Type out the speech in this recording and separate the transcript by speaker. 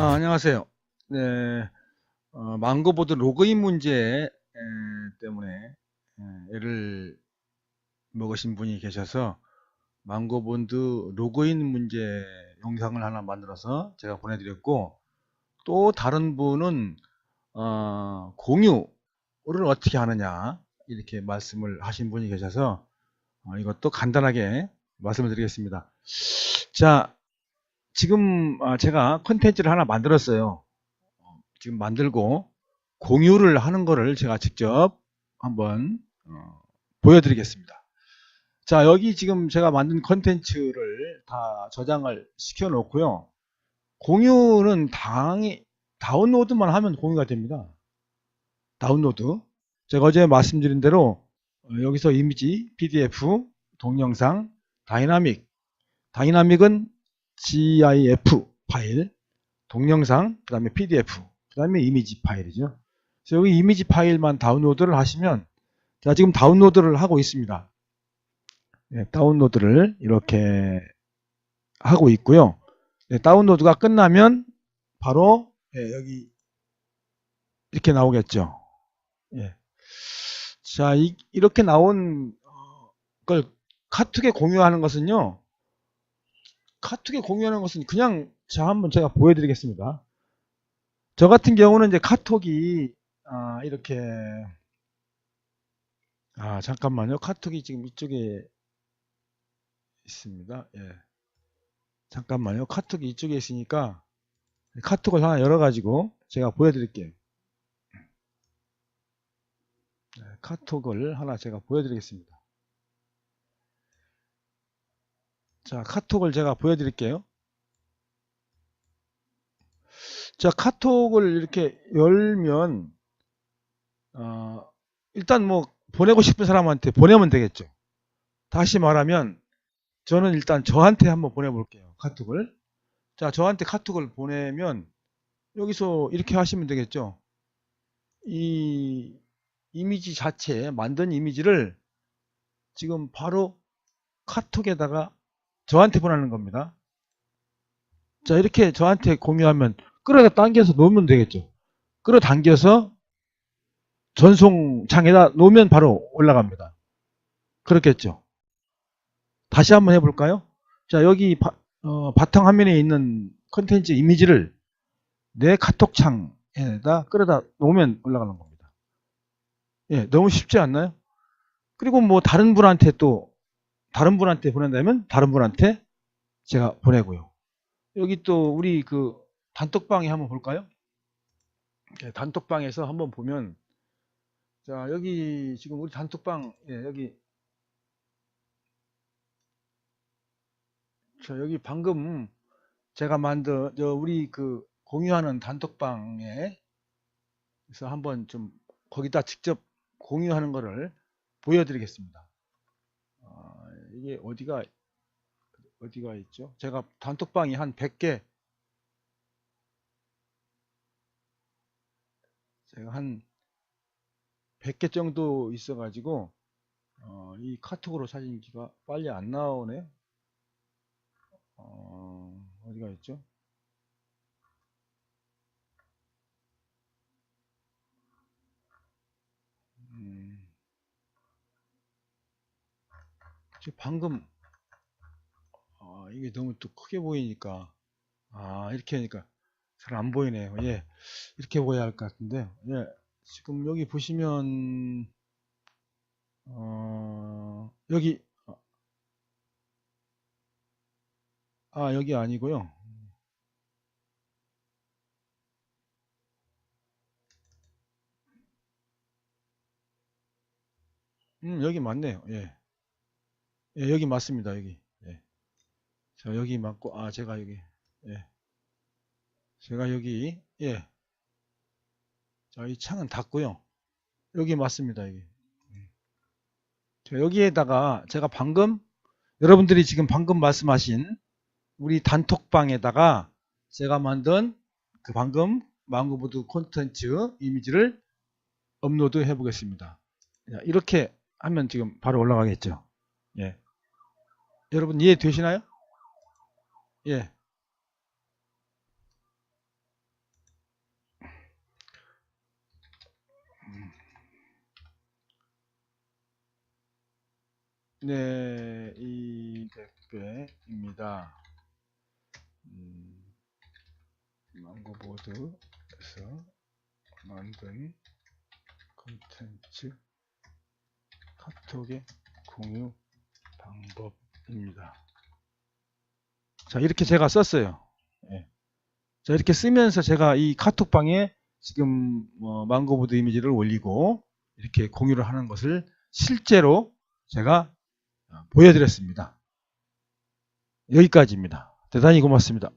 Speaker 1: 아, 안녕하세요. 네, 어, 망고보드 로그인 문제 에, 때문에 에, 애를 먹으신 분이 계셔서 망고본드 로그인 문제 영상을 하나 만들어서 제가 보내드렸고 또 다른 분은 어, 공유를 어떻게 하느냐 이렇게 말씀을 하신 분이 계셔서 어, 이것도 간단하게 말씀을 드리겠습니다. 자, 지금 아, 제가 컨텐츠를 하나 만들었어요. 어, 지금 만들고 공유를 하는 거를 제가 직접 한번 어, 보여드리겠습니다. 자, 여기 지금 제가 만든 컨텐츠를 다 저장을 시켜 놓고요. 공유는 당이 다운로드만 하면 공유가 됩니다. 다운로드. 제가 어제 말씀드린 대로 어, 여기서 이미지, PDF, 동영상, 다이나믹. 다이나믹은 GIF 파일, 동영상, 그 다음에 PDF, 그 다음에 이미지 파일이죠. 그래서 여기 이미지 파일만 다운로드를 하시면, 자, 지금 다운로드를 하고 있습니다. 네, 다운로드를 이렇게 하고 있고요. 네, 다운로드가 끝나면 바로 예, 여기 이렇게 나오겠죠. 예. 자, 이, 렇게 나온 어, 걸 카톡에 공유하는 것은요. 카톡에 공유하는 것은 그냥 자 한번 제가 보여드리겠습니다. 저 같은 경우는 이제 카톡이 아, 이렇게 아 잠깐만요. 카톡이 지금 이쪽에 있습니다. 예. 잠깐만요. 카톡이 이쪽에 있으니까 카톡을 하나 열어가지고 제가 보여드릴게요. 네, 카톡을 하나 제가 보여드리겠습니다. 자, 카톡을 제가 보여드릴게요. 자, 카톡을 이렇게 열면, 어, 일단 뭐, 보내고 싶은 사람한테 보내면 되겠죠. 다시 말하면, 저는 일단 저한테 한번 보내볼게요. 카톡을. 자, 저한테 카톡을 보내면, 여기서 이렇게 하시면 되겠죠. 이 이미지 자체, 만든 이미지를 지금 바로 카톡에다가 저한테 보내는 겁니다. 자, 이렇게 저한테 공유하면 끌어 당겨서 놓으면 되겠죠. 끌어 당겨서 전송창에다 놓으면 바로 올라갑니다. 그렇겠죠. 다시 한번 해볼까요? 자, 여기 바, 어, 바탕 화면에 있는 컨텐츠 이미지를 내 카톡창에다 끌어다 놓으면 올라가는 겁니다. 예, 너무 쉽지 않나요? 그리고 뭐 다른 분한테 또 다른 분한테 보낸다면 다른 분한테 제가 보내고요. 여기 또 우리 그 단톡방에 한번 볼까요? 네, 단톡방에서 한번 보면 자 여기 지금 우리 단톡방 예, 여기 자 여기 방금 제가 만든 저 우리 그 공유하는 단톡방에 그래서 한번 좀 거기다 직접 공유하는 거를 보여드리겠습니다. 이게 어디가 어디가 있죠? 제가 단톡방이 한 100개 제가 한 100개 정도 있어 가지고 어, 이 카톡으로 사진기가 빨리 안 나오네 어, 어디가 있죠? 방금 아, 이게 너무 또 크게 보이니까 아 이렇게 하니까 잘 안 보이네요. 예 이렇게 보여야 할 것 같은데 예 지금 여기 보시면 어 여기 아 여기 아니고요. 음 여기 맞네요. 예 예, 여기 맞습니다. 여기. 예. 자, 여기 맞고, 아, 제가 여기. 예. 제가 여기, 예. 자, 이 창은 닫고요. 여기 맞습니다. 여기. 예. 자, 여기에다가 제가 방금, 여러분들이 지금 방금 말씀하신 우리 단톡방에다가 제가 만든 그 방금 망고보드 콘텐츠 이미지를 업로드 해 보겠습니다. 이렇게 하면 지금 바로 올라가겠죠. 여러분 이해되시나요? 예. 네, 이백배입니다. 음, 망고보드에서 만든 컨텐츠 카톡의 공유 방법 입니다. 자, 이렇게 제가 썼어요. 예. 자, 이렇게 쓰면서 제가 이 카톡방에 지금 어, 망고보드 이미지를 올리고 이렇게 공유를 하는 것을 실제로 제가 어, 보여드렸습니다. 여기까지입니다. 대단히 고맙습니다.